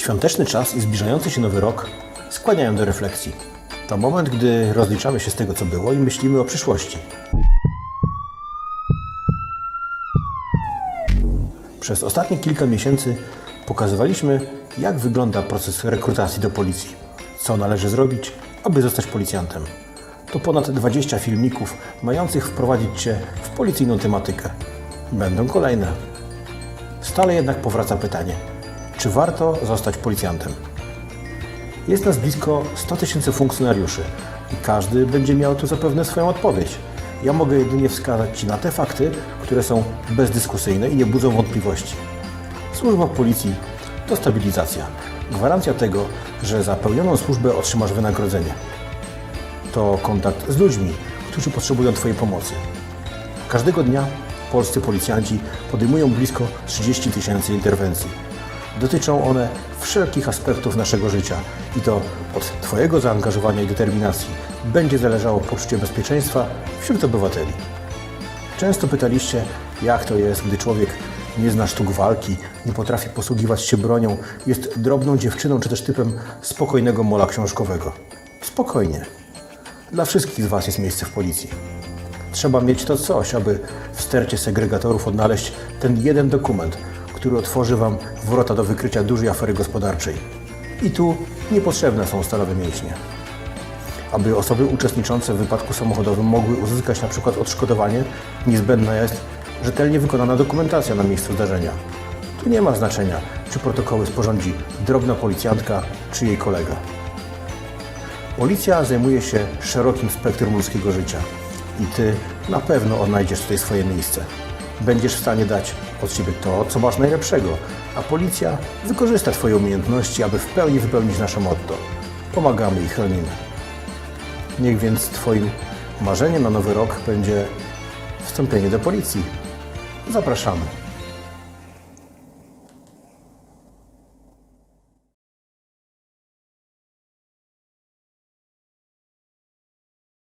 Świąteczny czas i zbliżający się nowy rok skłaniają do refleksji. To moment, gdy rozliczamy się z tego, co było i myślimy o przyszłości. Przez ostatnie kilka miesięcy pokazywaliśmy, jak wygląda proces rekrutacji do policji, co należy zrobić, aby zostać policjantem. To ponad 20 filmików mających wprowadzić Cię w policyjną tematykę. Będą kolejne. Stale jednak powraca pytanie, czy warto zostać policjantem? Jest nas blisko 100 tysięcy funkcjonariuszy i każdy będzie miał tu zapewne swoją odpowiedź. Ja mogę jedynie wskazać Ci na te fakty, które są bezdyskusyjne i nie budzą wątpliwości. Służba policji to stabilizacja. Gwarancja tego, że za pełnioną służbę otrzymasz wynagrodzenie. To kontakt z ludźmi, którzy potrzebują Twojej pomocy. Każdego dnia polscy policjanci podejmują blisko 30 tysięcy interwencji. Dotyczą one wszelkich aspektów naszego życia i to od Twojego zaangażowania i determinacji będzie zależało poczucie bezpieczeństwa wśród obywateli. Często pytaliście, jak to jest, gdy człowiek nie zna sztuk walki, nie potrafi posługiwać się bronią, jest drobną dziewczyną czy też typem spokojnego mola książkowego. Spokojnie. Dla wszystkich z Was jest miejsce w policji. Trzeba mieć to coś, aby w stercie segregatorów odnaleźć ten jeden dokument, który otworzy Wam wrota do wykrycia dużej afery gospodarczej. I tu niepotrzebne są stalowe mięśnie. Aby osoby uczestniczące w wypadku samochodowym mogły uzyskać przykład odszkodowanie, niezbędna jest rzetelnie wykonana dokumentacja na miejscu zdarzenia. Tu nie ma znaczenia, czy protokoły sporządzi drobna policjantka, czy jej kolega. Policja zajmuje się szerokim spektrum ludzkiego życia i Ty na pewno odnajdziesz tutaj swoje miejsce. Będziesz w stanie dać od siebie to, co masz najlepszego, a policja wykorzysta Twoje umiejętności, aby w pełni wypełnić nasze motto. Pomagamy i chronimy. Niech więc Twoim marzeniem na nowy rok będzie wstąpienie do policji. Zapraszamy.